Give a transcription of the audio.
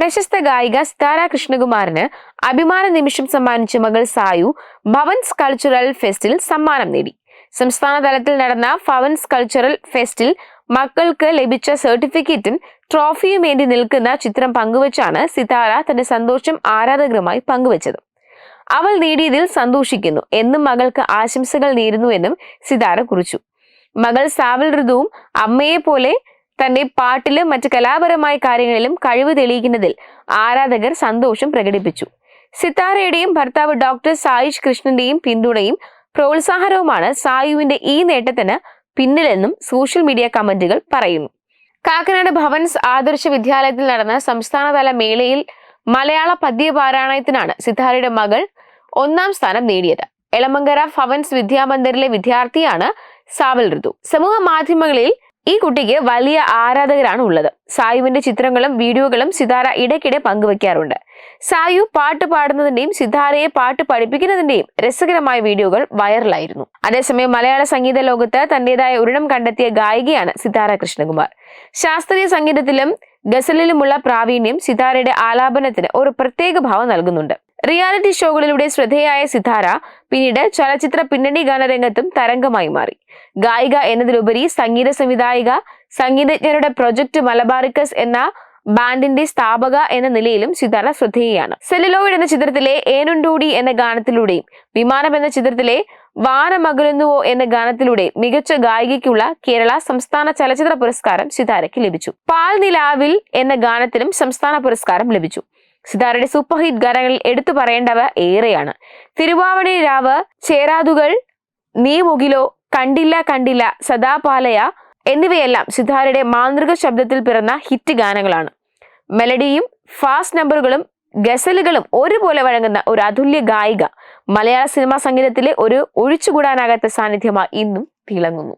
പ്രശസ്ത ഗായിക സിതാര കൃഷ്ണകുമാറിന് അഭിമാന നിമിഷം സമ്മാനിച്ച മകൾ സായു ഭവൻസ് കൾച്ചറൽ ഫെസ്റ്റിൽ സമ്മാനം നേടി. സംസ്ഥാന തലത്തിൽ നടന്ന ഭവൻസ് കൾച്ചറൽ ഫെസ്റ്റിൽ മക്കൾക്ക് ലഭിച്ച സർട്ടിഫിക്കറ്റും ട്രോഫിയും വേണ്ടി നിൽക്കുന്ന ചിത്രം പങ്കുവച്ചാണ് സിതാര തന്റെ സന്തോഷം ആരാധകരുമായി പങ്കുവച്ചത്. അവൾ നേടിയതിൽ സന്തോഷിക്കുന്നു എന്നും മകൾക്ക് ആശംസകൾ നേരുന്നുവെന്നും സിതാര കുറിച്ചു. മകൾ സാവൽ ഋതുവും അമ്മയെ പോലെ തന്റെ പാട്ടിലും മറ്റ് കലാപരമായ കാര്യങ്ങളിലും കഴിവ് തെളിയിക്കുന്നതിൽ ആരാധകർ സന്തോഷം പ്രകടിപ്പിച്ചു. സിത്താരയുടെയും ഭർത്താവ് ഡോക്ടർ സായിഷ് കൃഷ്ണന്റെയും പിന്തുണയും പ്രോത്സാഹനവുമാണ് സായുവിന്റെ ഈ നേട്ടത്തിന് പിന്നിലെന്നും സോഷ്യൽ മീഡിയ കമന്റുകൾ പറയുന്നു. കാക്കനാട് ഭവൻസ് ആദർശ വിദ്യാലയത്തിൽ നടന്ന സംസ്ഥാനതല മേളയിൽ മലയാള പദ്യ പാരായണത്തിനാണ് സിത്താരയുടെ മകൾ ഒന്നാം സ്ഥാനം നേടിയത്. എളമങ്കര ഭവൻസ് വിദ്യാമന്ദിറിലെ വിദ്യാർത്ഥിയാണ് സാവൽ ഋതു. സമൂഹ മാധ്യമങ്ങളിൽ ഈ കുട്ടിക്ക് വലിയ ആരാധകരാണ് ഉള്ളത് സായുവിന്റെ ചിത്രങ്ങളും വീഡിയോകളും സിതാര ഇടയ്ക്കിടെ പങ്കുവെക്കാറുണ്ട്. സായു പാട്ട് പാടുന്നതിന്റെയും സിതാരയെ പാട്ട് പഠിപ്പിക്കുന്നതിന്റെയും രസകരമായ വീഡിയോകൾ വൈറലായിരുന്നു. അതേസമയം മലയാള സംഗീത ലോകത്ത് തന്റേതായ ഒരിടം കണ്ടെത്തിയ ഗായികയാണ് സിതാര കൃഷ്ണകുമാർ. ശാസ്ത്രീയ സംഗീതത്തിലും ഗസലിലുമുള്ള പ്രാവീണ്യം സിതാരയുടെ ആലാപനത്തിന് ഒരു പ്രത്യേക ഭാവം നൽകുന്നുണ്ട്. റിയാലിറ്റി ഷോകളിലൂടെ ശ്രദ്ധേയായ സിതാര പിന്നീട് ചലച്ചിത്ര പിന്നണി ഗാനരംഗത്തും തരംഗമായി മാറി. ഗായിക എന്നതിലുപരി സംഗീത സംവിധായിക സംഗീതജ്ഞരുടെ പ്രൊജക്ട് മലബാറിക്കസ് എന്ന ബാൻഡിന്റെ സ്ഥാപക എന്ന നിലയിലും സിതാര ശ്രദ്ധേയയാണ്. സെല്ലുലോയിഡ് എന്ന ചിത്രത്തിലെ ഏനുണ്ടൂടി എന്ന ഗാനത്തിലൂടെയും വിമാനം എന്ന ചിത്രത്തിലെ വാനമകലുന്നുവോ എന്ന ഗാനത്തിലൂടെ മികച്ച ഗായികയ്ക്കുള്ള കേരള സംസ്ഥാന ചലച്ചിത്ര പുരസ്കാരം സിതാരയ്ക്ക് ലഭിച്ചു. പാൽ നിലാവിൽ എന്ന ഗാനത്തിനും സംസ്ഥാന പുരസ്കാരം ലഭിച്ചു. സിതാരയുടെ സൂപ്പർ ഹിറ്റ് ഗാനങ്ങളിൽ എടുത്തു പറയേണ്ടവ ഏറെയാണ്. തിരുവാവണി രാവ് ചേരാതുകൾ നീ മുകിലോ കണ്ടില്ല കണ്ടില്ല സദാപാലയ എന്നിവയെല്ലാം സിതാരയുടെ മാന്ത്രിക ശബ്ദത്തിൽ പിറന്ന ഹിറ്റ് ഗാനങ്ങളാണ്. മെലഡിയും ഫാസ്റ്റ് നമ്പറുകളും ഗസലുകളും ഒരുപോലെ വഴങ്ങുന്ന ഒരു അതുല്യ ഗായിക. മലയാള സിനിമാ സംഗീതത്തിലെ ഒരു ഒഴിച്ചുകൂടാനാകാത്ത സാന്നിധ്യമായി ഇന്നും തിളങ്ങുന്നു.